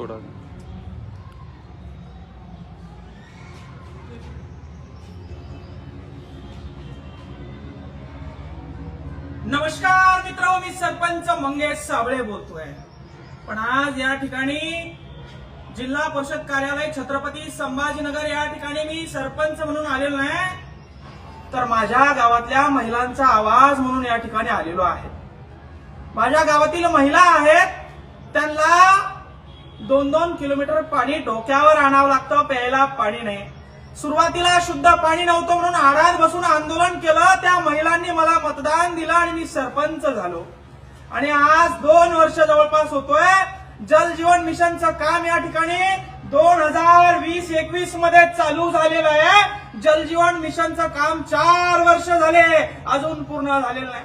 थोडा. नमस्कार मित्र मी सरपंच मंगेश साबळे बोलतोय. पण आज या ठिकाणी जिल्हा परिषद कार्यालय छत्रपती संभाजीनगर या ठिकाणी मी सरपंच म्हणून आलेलो नाही तर माझ्या गावातल्या महिलांचा आवाज म्हणून या ठिकाणी आलेलो आहे. माझ्या गावातील महिला आहेत त्यांना दोन दोन किलोमीटर पाणी डोक्यावर आणावं लागतं प्यायला पाणी नाही. सुरुवातीला शुद्ध पाणी नव्हतं म्हणून आडात बसून आंदोलन केलं. त्या महिलांनी मला मतदान दिलं आणि मी सरपंच झालो. आणि आज दोन वर्ष जवळपास होतोय. जल जीवन मिशनचं काम या ठिकाणी दोन हजार वीस एकवीसमध्ये चालू झालेलं आहे. जल जीवन मिशनचं काम चार वर्ष झाले. अजून पूर्ण झालेलं नाही.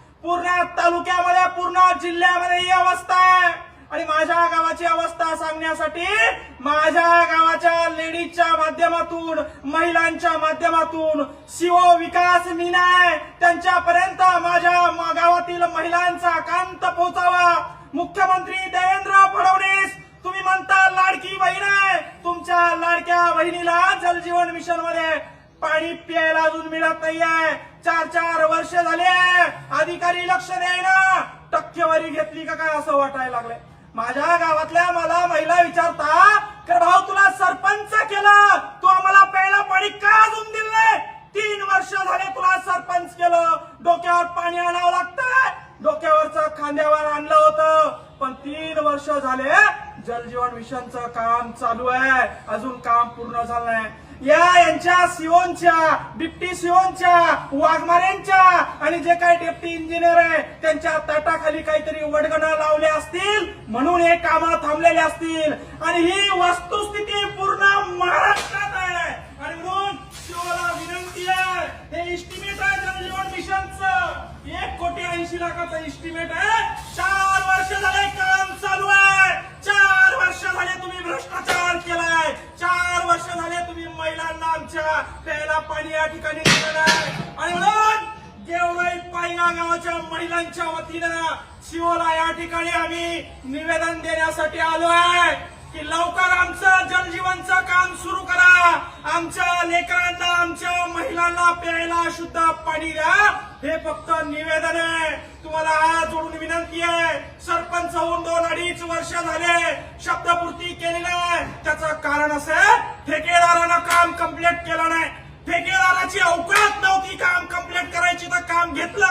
पूर्ण तालुक्यामध्ये पूर्ण जिल्ह्यामध्ये ही अवस्था आहे. आणि माझ्या गावाची अवस्था सांगण्यासाठी माझ्या गावाच्या लेडीजच्या माध्यमातून महिलांच्या माध्यमातून शिव विकास मीना आहे. त्यांच्यापर्यंत माझ्या गावातील महिलांचा कांत पोहोचावा. मुख्यमंत्री देवेंद्र फडणवीस तुम्ही म्हणता लाडकी बहीण आहे. तुमच्या लाडक्या बहिणीला जलजीवन मिशनमध्ये पाणी प्यायला अजून मिळत नाहीये. चार चार वर्ष झाले अधिकारी लक्ष द्यायला टक्केवारी घेतली का काय असं वाटायला लागलंय. माझ्या गावातल्या मला महिला विचारता कर भाऊ तुला सरपंच केलं. तू आम्हाला प्यायला पाणी का अजून दिलं नाही तीन वर्ष झाले तुला सरपंच केलं. डोक्यावर पाणी आणावं लागतंय. डोक्यावरचं खांद्यावर आणलं होतं. पण तीन वर्ष झाले जलजीवन मिशनचं काम चालू आहे. अजून काम पूर्ण झालं नाही. या यांच्या सिओनच्या डिप्टी सिओनच्या वाघमाऱ्यांच्या आणि जे काही डेप्टी इंजिनियर आहे त्यांच्या ताटाखाली काहीतरी वडगणा लावले असतील म्हणून हे कामं थांबलेले असतील. आणि ही वस्तुस्थिती पूर्ण महाराष्ट्रात आहे. आणि म्हणून शिवाला विनंती आहे हे इस्टिमेट आहे जनजीवन मिशनचं एक कोटी ऐंशी लाखाचं इस्टिमेट आहे. चार वर्ष झाले गेवराई गावाच्या महिलांच्या वतीनं शिवोला या ठिकाणी आम्ही निवेदन देण्यासाठी आलो आहे की लवकर आमचं जलजीवनचं काम सुरू करा. आमच्या लेकरांना आमच्या महिलांना प्यायला शुद्ध पाणी द्या. हे फक्त निवेदन आहे. तुम्हाला हा जोडून विनंती आहे. सरपंच होऊन दोन अडीच वर्ष झाले शब्दपूर्ती केली नाही. त्याचं कारण असं ठेकेदारानं काम कंप्लीट केलं नाही. ठेकेदाराची अवकात नव्हती काम कंप्लीट करायची तर काम घेतलं.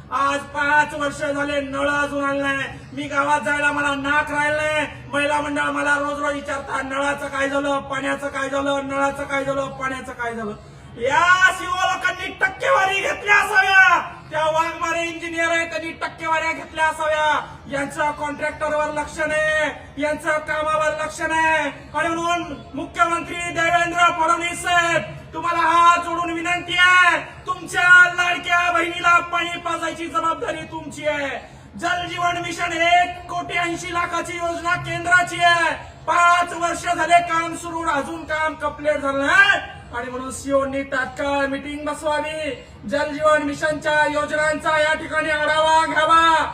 आज पाच वर्ष झाले नळ अजून आणलाय मी गावात जायला मला नाक राहिलंय. महिला मंडळ मला रोज रोज विचारतात नळाचं काय झालं पाण्याचं काय झालं नळाचं काय झालं पाण्याचं काय झालं? या शिव लोकांनी टक्केवारी घेतल्या असाव्या. त्या वाघमारे इंजिनियर आहे त्यांनी टक्केवाऱ्या घेतल्या असाव्या. यांचं कॉन्ट्रॅक्टरवर लक्ष नाही. यांचं कामावर लक्ष नाही. आणि म्हणून मुख्यमंत्री देवेंद्र फडणवीस साहेब तुम्हाला हात जोडून विनंती आहे. तुमच्या लाडक्या बहिणीला पाणी पाजायची जबाबदारी तुमची आहे. जल जीवन मिशन एक कोटी ऐंशी लाखाची योजना केंद्राची आहे. पाच वर्ष झाले काम सुरू अजून काम कंप्लीट झालं नाही. आणि म्हणून सीओनी तात्काळ मिटिंग बसवावी. जल जीवन मिशनच्या योजनांचा या ठिकाणी आढावा घ्यावा.